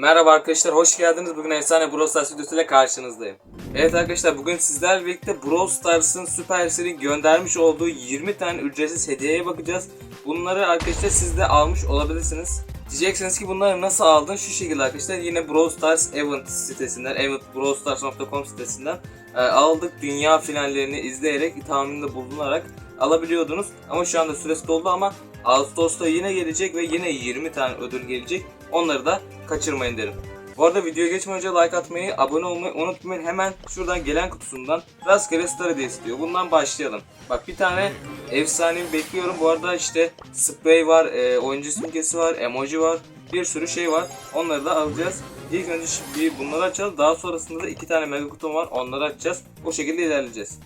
Merhaba arkadaşlar, hoş geldiniz. Bugün efsane Brawl Stars videosuyla karşınızdayım. Evet arkadaşlar, bugün sizlerle birlikte Brawl Stars'ın Supercell'in göndermiş olduğu 20 tane ücretsiz hediyeye bakacağız. Bunları arkadaşlar siz de almış olabilirsiniz. Diyeceksiniz ki bunları nasıl aldın? Şu şekilde arkadaşlar yine Brawl Stars Event sitesinden, eventbrawlstars.com sitesinden e, aldık. Dünya finallerini izleyerek, tahminde bulunarak alabiliyordunuz. Ama şu anda süresi doldu ama Ağustos'ta yine gelecek ve yine 20 tane ödül gelecek. Onları da kaçırmayın derim. Bu arada videoya geçmeden önce like atmayı, abone olmayı unutmayın. Hemen şuradan gelen kutusundan rastgele star hediye istiyor. Bundan başlayalım. Bak bir tane efsanevi bekliyorum. Bu arada işte sprey var, e, oyuncu simgesi var, emoji var. Bir sürü şey var. Onları da alacağız. İlk önce şimdi bunları açalım. Daha sonrasında da iki tane mega kutum var. Onları açacağız. O şekilde ilerleyeceğiz.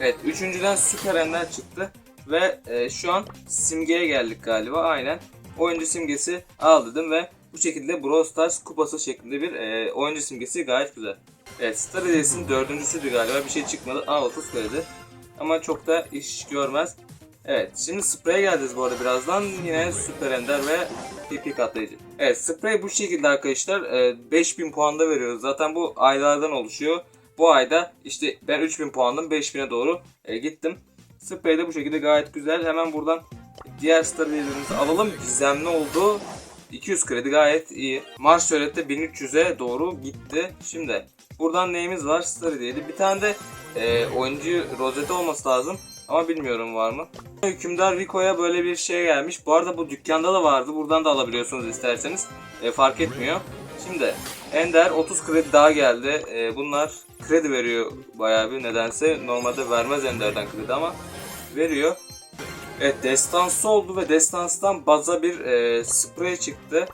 Evet, üçüncüden süper ender çıktı. Ve e, şu an simgeye geldik galiba. Aynen. Oyuncu simgesi al dedim ve bu şekilde Brawl Stars kupası şeklinde bir e, oyuncu simgesi gayet güzel. Evet, Star Hediyesi'nin dördüncüsüydü galiba. Bir şey çıkmadı. Aa 30 kredi. Ama çok da iş görmez. Evet, şimdi spreye geleceğiz bu arada birazdan. Yine Süper Ender ve PP katlayıcı. Evet, sprey bu şekilde arkadaşlar. E, 5000 puanda veriyoruz. Zaten bu aylardan oluşuyor. Bu ayda işte ben 3000 puandım 5000'e doğru e, gittim. Sprey de bu şekilde gayet güzel. Hemen buradan diğer star hediyelerimizi alalım. Gizemli oldu. 200 kredi gayet iyi. Mars şöhrette 1300'e doğru gitti. Şimdi buradan neyimiz var? Star hediyeli. Bir tane de e, oyuncu rozeti olması lazım. Ama bilmiyorum var mı. Hükümdar Rico'ya böyle bir şey gelmiş. Bu arada bu dükkanda da vardı. Buradan da alabiliyorsunuz isterseniz. E, fark etmiyor. Şimdi Ender 30 kredi daha geldi. E, bunlar kredi veriyor bayağı bir nedense. Normalde vermez Ender'den kredi ama veriyor. Evet destansı oldu ve destanstan baza bir e, sprey çıktı.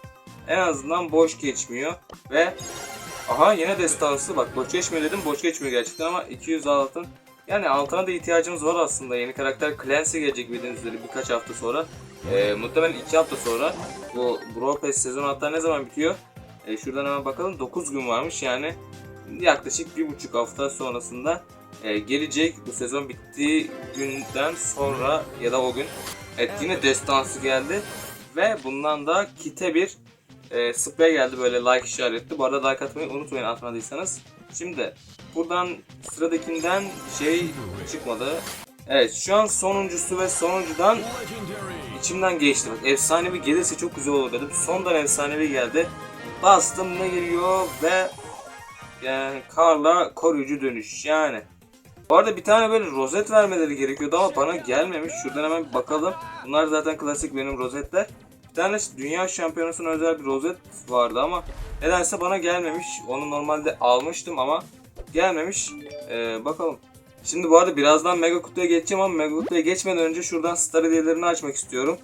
En azından boş geçmiyor ve aha yine destansı bak boş geçmiyor dedim boş geçmiyor gerçekten ama 200 altın. Yani altına da ihtiyacımız var aslında. Yeni karakter Clancy gelecek bildiğiniz üzere birkaç hafta sonra. E, muhtemelen 2 hafta sonra. Bu Brawl Pass sezon hatta ne zaman bitiyor? E, şuradan hemen bakalım 9 gün varmış yani yaklaşık bir buçuk hafta sonrasında e, gelecek bu sezon bittiği günden sonra ya da o gün. Evet yine destansı geldi ve bundan da kite bir e, sprey geldi böyle like işaretli. Bu arada like atmayı unutmayın atmadıysanız. Şimdi buradan sıradakinden şey çıkmadı. Evet şu an sonuncusu ve sonuncudan içimden geçti. Bak efsanevi gelirse çok güzel olur dedim. Sondan efsanevi geldi. Bastım ne geliyor ve yani Karla koruyucu dönüş yani. Bu arada bir tane böyle rozet vermeleri gerekiyordu ama bana gelmemiş. Şuradan hemen bakalım. Bunlar zaten klasik benim rozetler. Bir tane dünya şampiyonasına özel bir rozet vardı ama nedense bana gelmemiş. Onu normalde almıştım ama gelmemiş. Ee, bakalım. Şimdi bu arada birazdan mega kutuya geçeceğim ama mega kutuya geçmeden önce şuradan star hediyelerini açmak istiyorum.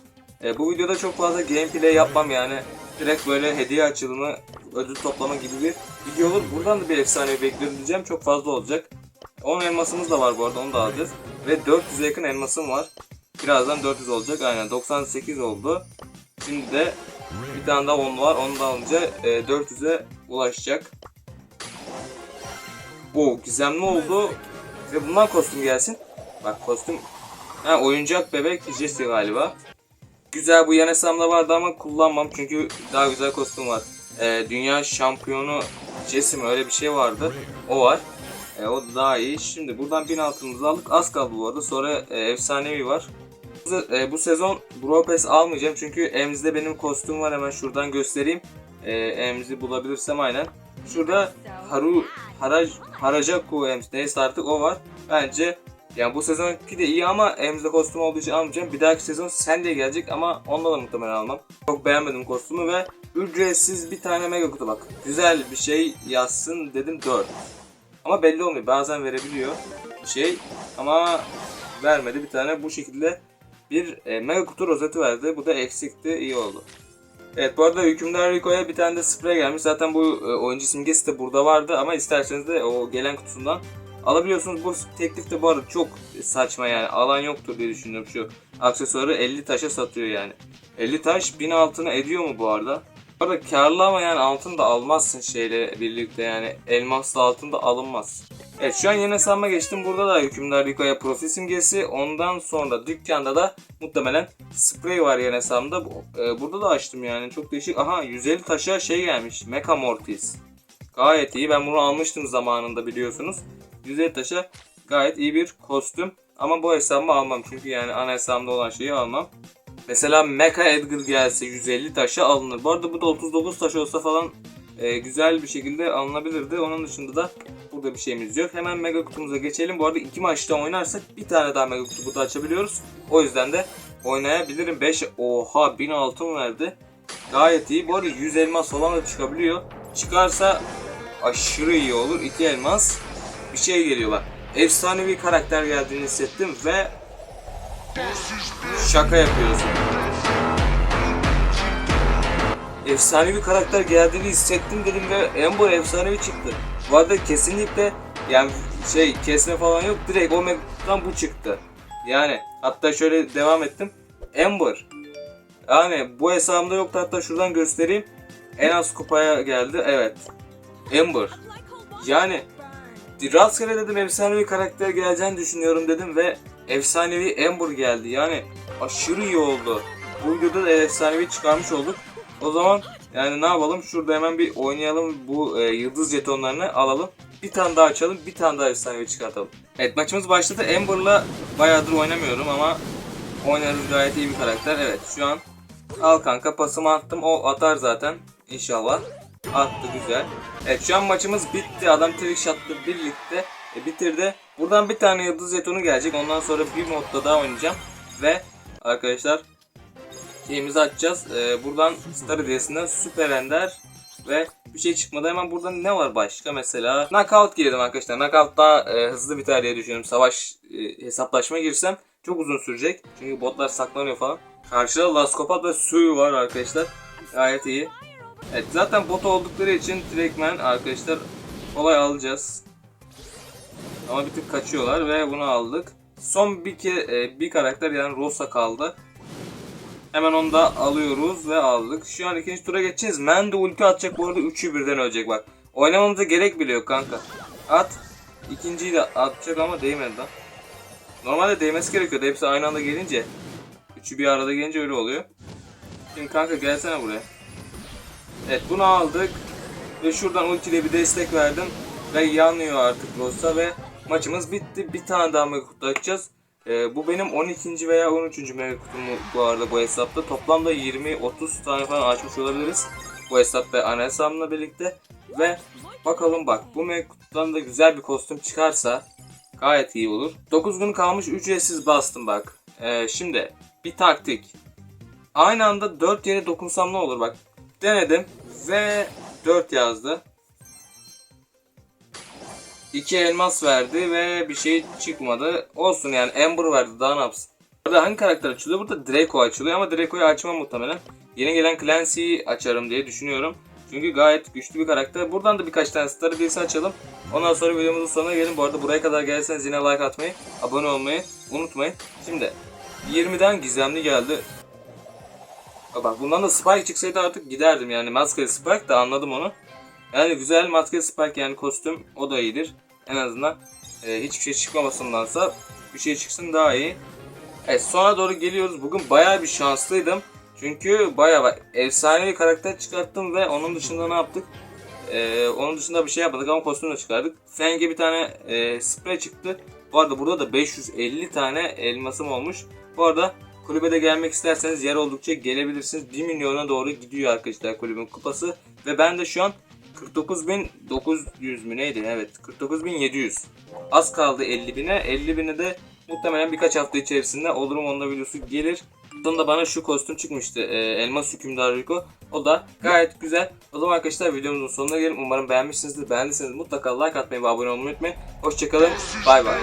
Ee, bu videoda çok fazla gameplay yapmam yani. Direkt böyle hediye açılımı, ödül toplama gibi bir video olur. Buradan da bir efsane bekliyorum diyeceğim. Çok fazla olacak. 10 elmasımız da var bu arada onu da alacağız. Ve 400'e yakın elmasım var. Birazdan 400 olacak aynen 98 oldu. Şimdi de bir tane daha 10 var onu da alınca e, 400'e ulaşacak. O gizemli oldu. Ve bundan kostüm gelsin. Bak kostüm. Ha oyuncak bebek Jesse galiba. Güzel bu yan hesabımda vardı ama kullanmam çünkü daha güzel kostüm var. E, dünya şampiyonu Jesse mi öyle bir şey vardı. O var. E, o daha iyi. Şimdi buradan 1000 altınımızı aldık. Az kaldı bu arada. Sonra e, efsanevi var. E, bu sezon Brawl almayacağım çünkü Emz'de benim kostüm var. Hemen şuradan göstereyim. E, Emz'i bulabilirsem aynen. Şurada Haru Haraj Harajaku Ems neyse artık o var. Bence yani bu sezonki de iyi ama Emz'de kostüm olduğu için almayacağım. Bir dahaki sezon sen de gelecek ama onda da muhtemelen almam. Çok beğenmedim kostümü ve ücretsiz bir tane mega kutu bak. Güzel bir şey yazsın dedim 4. Ama belli olmuyor. Bazen verebiliyor şey ama vermedi bir tane bu şekilde bir e, mega kutu rozeti verdi. Bu da eksikti. iyi oldu. Evet bu arada Hükümdar Rico'ya bir tane de sprey gelmiş. Zaten bu e, oyuncu simgesi de burada vardı ama isterseniz de o gelen kutusundan alabiliyorsunuz. Bu teklif de bu arada çok saçma yani. Alan yoktur diye düşünüyorum şu aksesuarı 50 taşa satıyor yani. 50 taş 1000 altına ediyor mu bu arada? Bu arada karlı ama yani altın da almazsın şeyle birlikte yani elmasla altın da alınmaz. Evet şu an yeni hesabıma geçtim. Burada da hükümdar Rico'ya profil simgesi. Ondan sonra dükkanda da muhtemelen sprey var yeni hesabımda. E, burada da açtım yani çok değişik. Aha 150 taşa şey gelmiş. Mecha Mortis. Gayet iyi. Ben bunu almıştım zamanında biliyorsunuz. 150 taşa gayet iyi bir kostüm. Ama bu hesabımı almam. Çünkü yani ana hesabımda olan şeyi almam. Mesela Mecha Edgar gelse 150 taşa alınır. Bu arada bu da 39 taş olsa falan e, güzel bir şekilde alınabilirdi. Onun dışında da burada bir şeyimiz yok. Hemen mega kutumuza geçelim. Bu arada iki maçta oynarsak bir tane daha mega kutu burada açabiliyoruz. O yüzden de oynayabilirim. 5 oha 1000 altın verdi. Gayet iyi. Bu arada 100 elmas falan da çıkabiliyor. Çıkarsa aşırı iyi olur. 2 elmas bir şey geliyor bak. Efsanevi karakter geldiğini hissettim ve şaka yapıyorsun. Efsanevi karakter geldiğini hissettim dedim ve Amber efsanevi çıktı. Bu arada kesinlikle yani şey kesme falan yok direkt Omega'dan bu çıktı. Yani hatta şöyle devam ettim. Amber. Yani bu hesabımda yoktu hatta şuradan göstereyim. En az kupaya geldi evet. Amber. Yani rastgele dedim efsanevi karakter geleceğini düşünüyorum dedim ve efsanevi Amber geldi. Yani aşırı iyi oldu. Bu videoda da efsanevi çıkarmış olduk. O zaman yani ne yapalım? Şurada hemen bir oynayalım. Bu e, yıldız jetonlarını alalım. Bir tane daha açalım. Bir tane daha efsanevi çıkartalım. Evet maçımız başladı. Amber'la bayağıdır oynamıyorum ama oynarız gayet iyi bir karakter. Evet şu an al kanka pasımı attım. O atar zaten inşallah. Attı güzel. Evet şu an maçımız bitti. Adam trick shot'la birlikte e, bitirdi. Buradan bir tane yıldız jetonu gelecek. Ondan sonra bir modda daha oynayacağım. Ve arkadaşlar şeyimizi açacağız. Ee, buradan Star Hediyesi'nden Süper Ender ve bir şey çıkmadı. Hemen burada ne var başka mesela? Knockout girdim arkadaşlar. Knockout daha e, hızlı biter diye düşünüyorum. Savaş e, hesaplaşma girsem çok uzun sürecek. Çünkü botlar saklanıyor falan. Karşıda Laskopat ve Suyu var arkadaşlar. Gayet iyi. Evet zaten bot oldukları için direktmen arkadaşlar kolay alacağız. Ama bir tık kaçıyorlar ve bunu aldık. Son bir ke e, bir karakter yani Rosa kaldı. Hemen onu da alıyoruz ve aldık. Şu an ikinci tura geçeceğiz. Men de ulti atacak bu arada üçü birden ölecek bak. Oynamamıza gerek bile yok kanka. At. İkinciyi de atacak ama değmedi lan. Normalde değmesi gerekiyordu. Hepsi aynı anda gelince. Üçü bir arada gelince öyle oluyor. Şimdi kanka gelsene buraya. Evet bunu aldık. Ve şuradan ultiyle bir destek verdim. Ve yanıyor artık Rosa ve maçımız bitti. Bir tane daha mega kutu açacağız. Ee, bu benim 12. veya 13. mega bu arada bu hesapta. Toplamda 20-30 tane falan açmış olabiliriz. Bu hesap ve ana hesabımla birlikte. Ve bakalım bak bu mega da güzel bir kostüm çıkarsa gayet iyi olur. 9 gün kalmış ücretsiz bastım bak. Ee, şimdi bir taktik. Aynı anda 4 yere dokunsam ne olur bak. Denedim ve 4 yazdı. 2 elmas verdi ve bir şey çıkmadı. Olsun yani Amber verdi daha ne yapsın. Burada hangi karakter açılıyor? Burada Draco açılıyor ama Draco'yu açmam muhtemelen. Yeni gelen Clancy'yi açarım diye düşünüyorum. Çünkü gayet güçlü bir karakter. Buradan da birkaç tane Star birisi açalım. Ondan sonra videomuzun sonuna gelin. Bu arada buraya kadar gelseniz yine like atmayı, abone olmayı unutmayın. Şimdi 20'den gizemli geldi. Bak bundan da Spike çıksaydı artık giderdim yani. Maskeli Spike da anladım onu. Yani güzel maskeli Spike yani kostüm o da iyidir. En azından e, hiçbir şey çıkmamasındansa bir şey çıksın daha iyi. Evet sona doğru geliyoruz. Bugün bayağı bir şanslıydım. Çünkü bayağı bak, efsane bir karakter çıkarttım ve onun dışında ne yaptık? Ee, onun dışında bir şey yapmadık ama kostüm de çıkardık. Feng'e bir tane e, sprey çıktı. Bu arada burada da 550 tane elmasım olmuş. Bu arada kulübede gelmek isterseniz yer oldukça gelebilirsiniz. 1 milyona doğru gidiyor arkadaşlar kulübün kupası. Ve ben de şu an 49.900 mü neydi? Evet 49.700. Az kaldı 50.000'e. 50.000'e de muhtemelen birkaç hafta içerisinde olurum onda videosu gelir. Sonunda bana şu kostüm çıkmıştı. Ee, Elmas Hükümdar Rico. O da gayet güzel. O zaman arkadaşlar videomuzun sonuna gelelim. Umarım beğenmişsinizdir. Beğendiyseniz mutlaka like atmayı ve abone olmayı unutmayın. Hoşçakalın. Bay bay.